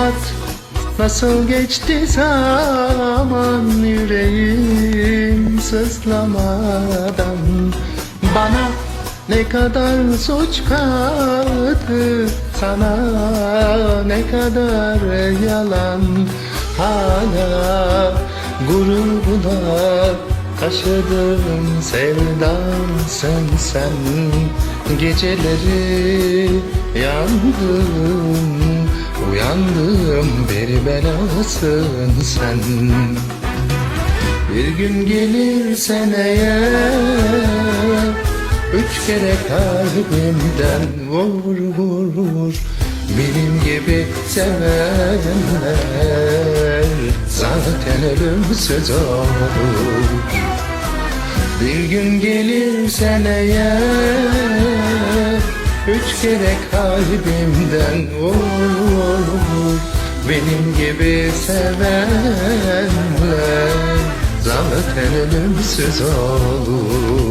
Anlat nasıl geçti zaman yüreğim sızlamadan? Bana ne kadar suç kaldı sana ne kadar yalan? Hala gururuna taşıdığım sevdansın sen Geceleri yandım Uyandım bir belasın sen. Bir gün gelirsen eğer Üç kere kalbimden vur vur vur Benim gibi sevenler. Zaten ölümsüz olur Bir gün gelirsen eğer Üç kere kalbimden vur Benim gibi sevenler Zaten ölümsüz olur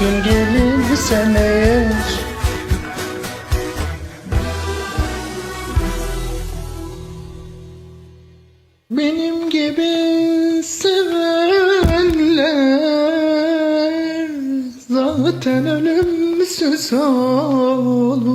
gün gelirsen eğer Benim gibi sevenler Zaten ölümsüz olur